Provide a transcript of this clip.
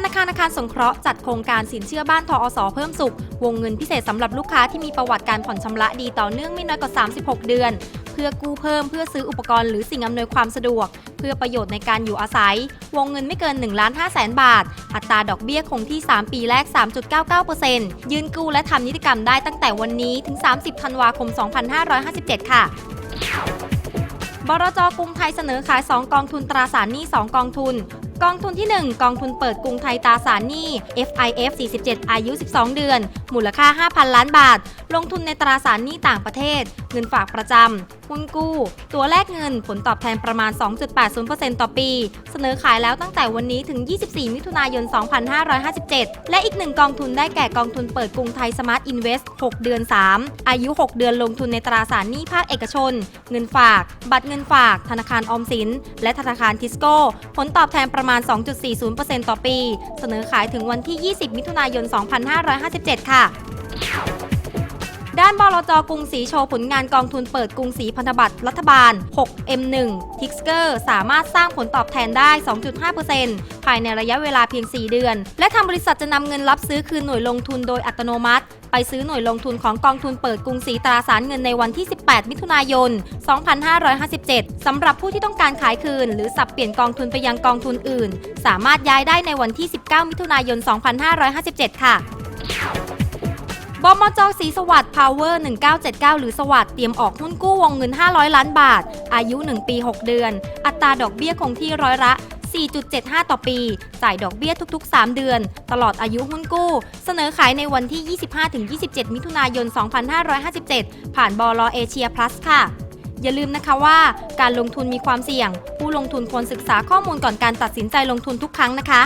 ธนาคารสงเคราะห์จัดโครงการสินเชื่อบ้านทอสเพิ่มสุข วงเงินพิเศษสำหรับลูกค้าที่มีประวัติการผ่อนชำระดีต่อเนื่องไม่น้อยกว่า 36 เดือน เพื่อกู้เพิ่มเพื่อซื้ออุปกรณ์หรือสิ่งอำนวยความสะดวก เพื่อประโยชน์ในการอยู่อาศัย วงเงินไม่เกิน1ล้าน5แสนบาท อัตราดอกเบี้ยคงที่ 3 ปีแรก 3.99%ยื่นกู้และทำนิติกรรมได้ตั้งแต่วันนี้ถึง 30 ธันวาคม 2557 ค่ะ บรจกรุงไทยเสนอขาย 2 กองทุนตราสารหนี้ 2 กองทุน กองทุนที่ 1 กองทุนเปิดกรุงไทยตราสารหนี้ FIF 47 อายุ 12 เดือน มูลค่า 5,000 ล้านบาท ลงทุนในตราสารหนี้ต่างประเทศ เงินฝากประจำหุ้นกู้ ตัวแลกเงิน ผลตอบแทนประมาณ 2.80%ต่อปี เสนอขายแล้วตั้งแต่วันนี้ถึง 24 มิถุนายน 2557 และอีกหนึ่งกองทุนได้แก่กองทุนเปิดกรุงไทยสมาร์ทอินเวสต์6เดือน 3 อายุ 6 เดือนลงทุนในตราสารหนี้ภาคเอกชน เงินฝาก บัตรเงินฝาก ธนาคารออมสิน และธนาคารทิสโก้ ผลตอบแทนประมาณ 2.40%ต่อปี เสนอขายถึงวันที่ 20 มิถุนายน 2557 ค่ะด้านบลจกรุงศรีโชว์ผลงานกองทุนเปิดกรุงศรีพันธบัตรรัฐบาล 6M1 ทิกสเกอร์สามารถสร้างผลตอบแทนได้ 2.5%ภายในระยะเวลาเพียง 4 เดือน และทางบริษัทจะนำเงินรับซื้อคืนหน่วยลงทุนโดยอัตโนมัติ ไปซื้อหน่วยลงทุนของกองทุนเปิดกรุงศรีตราสารเงินในวันที่ 18 มิถุนายน 2557 สำหรับผู้ที่ต้องการขายคืน หรือสับเปลี่ยนกองทุนไปยังกองทุนอื่น สามารถย้ายได้ในวันที่ 19 มิถุนายน 2557 ค่ะบมจสีสวัสดิ์ Power 1979 หรือสวัสดิ์เตรียมออกหุ้นกู้วงเงิน 500 ล้านบาท อายุ 1 ปี 6 เดือน อัตราดอกเบี้ยคงที่ร้อยละ 4.75 ต่อปี จ่ายดอกเบี้ยทุกๆ 3 เดือน ตลอดอายุหุ้นกู้ เสนอขายในวันที่ 25-27 มิถุนายน 2557 ผ่านบลเอเชียพลัสค่ะอย่าลืมนะคะว่าการลงทุนมีความเสี่ยง ผู้ลงทุนควรศึกษาข้อมูลก่อนการตัดสินใจลงทุนทุกครั้งนะคะ